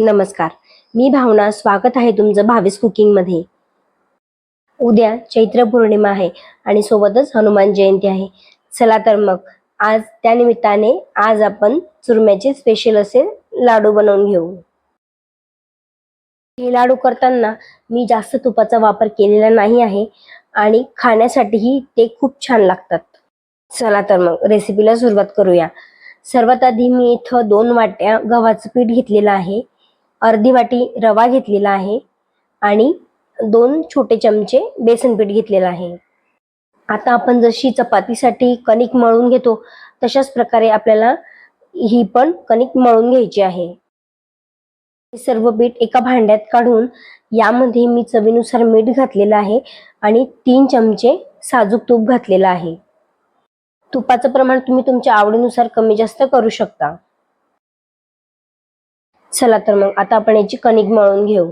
नमस्कार. मी भावना स्वागत आहे तुमचं भावेस कुकिंगमध्ये उद्या चैत्र पौर्णिमा आहे आणि सोबतच हनुमान जयंती आहे. चला तर मग आज त्या निमित्ताने आज आपण चुरम्याचे स्पेशल असे लाडू बनवून घेऊ. हे लाडू करताना मी जास्त तुपाचा वापर केलेला नाही आहे आणि खाण्यासाठीही ते खूप छान लागतात. चला तर मग रेसिपीला सुरुवात करूया. सर्वात आधी मी इथं दोन वाट्या गव्हाचं पीठ घेतलेलं आहे. अर्धी वाटी रवा घेतलेला आहे आणि दोन छोटे चमचे बेसन पीठ घेतलेलं आहे. आता आपण जशी चपातीसाठी कणिक मळून घेतो तशाच प्रकारे आपल्याला ही पण कणिक मळून घ्यायची आहे. हे सर्व पीठ एका भांड्यात काढून यामध्ये मी चवीनुसार मीठ घातलेलं आहे आणि तीन चमचे साजूक तूप घातलेलं आहे. तुपाचं प्रमाण तुम्ही तुमच्या आवडीनुसार कमी जास्त करू शकता. चला तर मग आता आपण याची कणिक मळून घेऊ.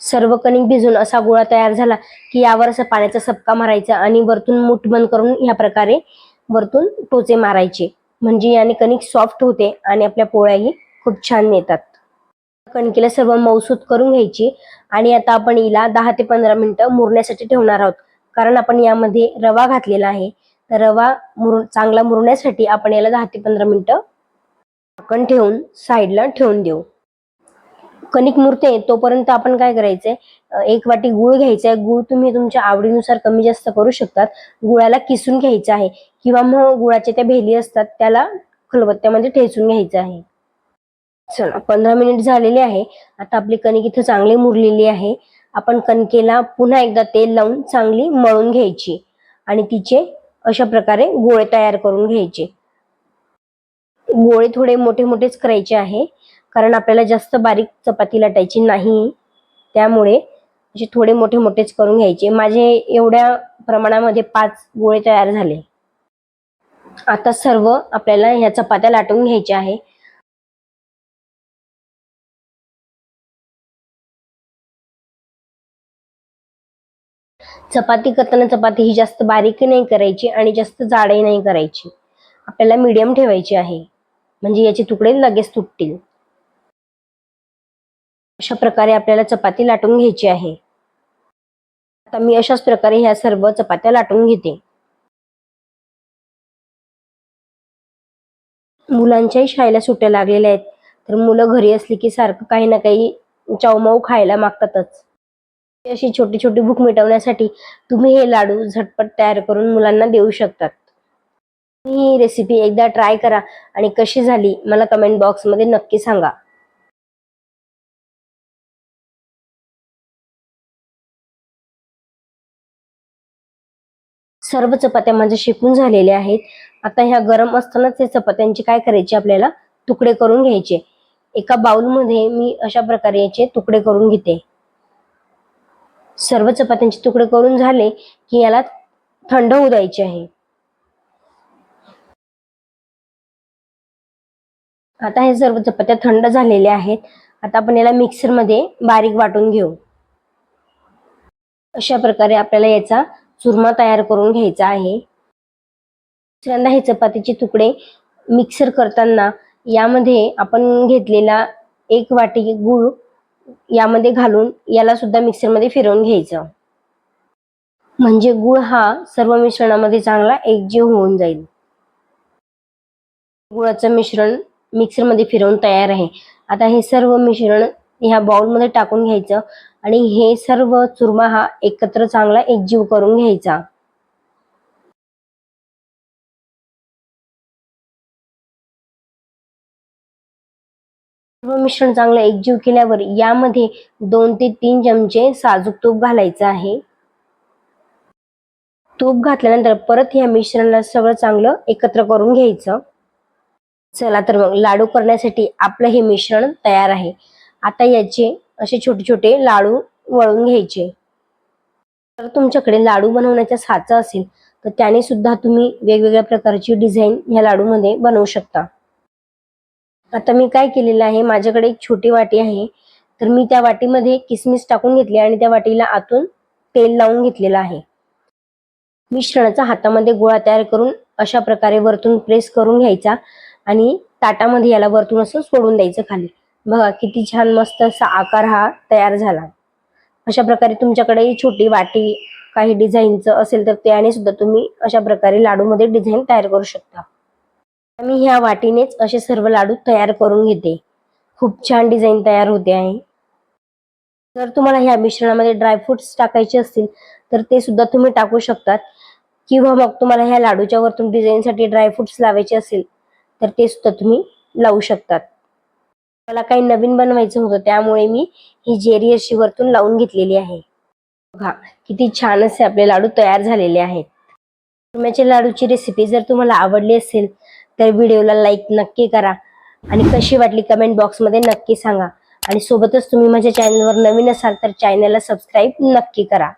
सर्व कणिक भिजून असा गोळा तयार झाला की यावर असं पाण्याचा सपका मारायचा आणि वरतून मूठ बंद करून ह्या प्रकारे वरतून टोचे मारायचे. म्हणजे याने कणिक सॉफ्ट होते आणि आपल्या पोळ्याही खूप छान येतात. कणकेला सर्व मऊसूत करून घ्यायची आणि आता आपण हिला दहा ते पंधरा मिनिटं मुरण्यासाठी ठेवणार आहोत. कारण आपण यामध्ये रवा घातलेला आहे. तर रवा मुर चांगला मुरण्यासाठी आपण याला दहा ते पंधरा मिनिटं झाकण ठेवून साईडला ठेवून देऊ. कणिक मुरते तोपर्यंत आपण काय करायचंय? एक वाटी गुळ घ्यायचा आहे गुळ तुम्ही तुमच्या आवडीनुसार कमी जास्त करू शकतात. गुळाला किसून घ्यायचं आहे. किंवा मग गुळाच्या त्या भेली असतात त्याला खलबत्त्यामध्ये ठेचून घ्यायचं आहे. चला पंधरा मिनिट झालेले आहे. आता आपली कणिक इथं चांगली मुरलेली आहे. आपण कणकेला पुन्हा एकदा तेल लावून चांगली मळून घ्यायची. आणि तिचे अशा प्रकारे गोळे तयार करून घ्यायचे. गोळे थोडे मोठे मोठेच करायचे आहे. कारण आपल्याला जास्त बारीक चपाती लाटायची नाही. त्यामुळे असे थोडे मोठे मोठेच करून घ्यायचे. माझे एवढ्या प्रमाणामध्ये पाच गोळे तयार झाले. आता सर्व आपल्याला ह्या चपात्या लाटून घ्यायच्या आहे. चपाती करताना चपाती ही जास्त बारीक नाही करायची आणि जास्त जाडही नाही करायची. आपल्याला मीडियम ठेवायची आहे. म्हणजे याचे तुकडे लगेच तुटतील. अशा प्रकारे आपल्याला चपाती लाटून घ्यायची आहे. आता मी अशाच प्रकारे ह्या सर्व चपात्या लाटून घेते. मुलांच्याही शाळेला सुट्ट्या लागलेल्या आहेत. तर मुलं घरी असली की सारखं काही ना काही चावमाऊ खायला मागतातच. अशी छोटी छोटी भूक मिटवण्यासाठी तुम्ही हे लाडू झटपट तयार करून मुलांना देऊ शकतात. ही रेसिपी एकदा ट्राय करा आणि कशी झाली मला कमेंट बॉक्समध्ये नक्की सांगा. सर्व चपात्या माझ्या शिकून झालेल्या आहेत. आता ह्या गरम असतानाच हे चपात्यांचे काय करायचे आपल्याला? तुकडे करून घ्यायचे. एका बाउलमध्ये मी अशा प्रकारे याचे तुकडे करून घेते. सर्व चपात्यांचे तुकडे करून झाले की याला थंड होऊ द्यायचे आहे. आता हे सर्व चपात्या थंड झालेल्या आहेत. आता आपण याला मिक्सरमध्ये बारीक वाटून घेऊ. अशा प्रकारे आपल्याला याचा चुरमा तयार करून घ्यायचा आहे. दुसऱ्यांदा हे चपातीचे तुकडे मिक्सर करताना यामध्ये आपण घेतलेला एक वाटी गूळ यामध्ये घालून याला सुद्धा मिक्सरमध्ये फिरवून घ्यायचं. म्हणजे गुळ हा सर्व मिश्रणामध्ये चांगला एकजीव होऊन जाईल. गुळाचं मिश्रण मिक्सरमध्ये फिरवून तयार आहे. आता हे सर्व मिश्रण ह्या बाउलमध्ये टाकून घ्यायचं आणि हे सर्व चुरमा हा एकत्र चांगला एकजीव करून घ्यायचा. सर्व मिश्रण चांगलं एकजीव केल्यावर यामध्ये दोन ते तीन चमचे साजूक तूप घालायचं आहे. तूप घातल्यानंतर परत या मिश्रणाला सगळं चांगलं एकत्र करून घ्यायचं. चला तर मग लाडू करण्यासाठी आपलं हे मिश्रण तयार आहे. आता याचे असे छोटे छोटे लाडू वळून घ्यायचे. तर तुमच्याकडे लाडू बनवण्याचा साचा असेल तर त्याने सुद्धा तुम्ही वेगवेगळ्या प्रकारची डिझाईन ह्या लाडूमध्ये बनवू शकता. आता मी काय केलेलं आहे माझ्याकडे एक छोटी वाटी आहे. तर मी त्या वाटीमध्ये किसमिस टाकून घेतली आणि त्या वाटीला आतून तेल लावून घेतलेलं आहे. मिश्रणाचा हातामध्ये गोळा तयार करून अशा प्रकारे वरतून प्रेस करून घ्यायचा. आणि ताटामध्ये याला वरतून असं सोडून द्यायचं खाली. बघा किती छान मस्त असा आकार हा तयार झाला. अशा प्रकारे तुमच्याकडे छोटी वाटी काही डिझाईनचं असेल तर त्याने सुद्धा तुम्ही अशा प्रकारे लाडूमध्ये डिझाईन तयार करू शकता. मी ह्या वाटीनेच असे सर्व लाडू तयार करून घेते. खूप छान डिझाईन तयार होते आहे. जर तुम्हाला ह्या मिश्रणामध्ये ड्रायफ्रुट्स टाकायचे असतील तर ते सुद्धा तुम्ही टाकू शकतात. किंवा मग तुम्हाला ह्या लाडूच्या वरतून डिझाईनसाठी ड्रायफ्रुट्स लावायचे असेल तर ते सुद्धा तुम्ही लावू शकतात. मला काही नवीन बनवायचं होतं त्यामुळे मी ही जेरी अशी वरतून लावून घेतलेली आहे. बघा किती छान असे आपले लाडू तयार झालेले आहेत. कुरम्याच्या लाडूची रेसिपी जर तुम्हाला आवडली असेल तर व्हिडिओला लाईक नक्की करा. आणि कशी वाटली कमेंट बॉक्समध्ये नक्की सांगा. आणि सोबतच तुम्ही माझ्या चॅनलवर नवीन असाल तर चॅनलला सबस्क्राईब नक्की करा.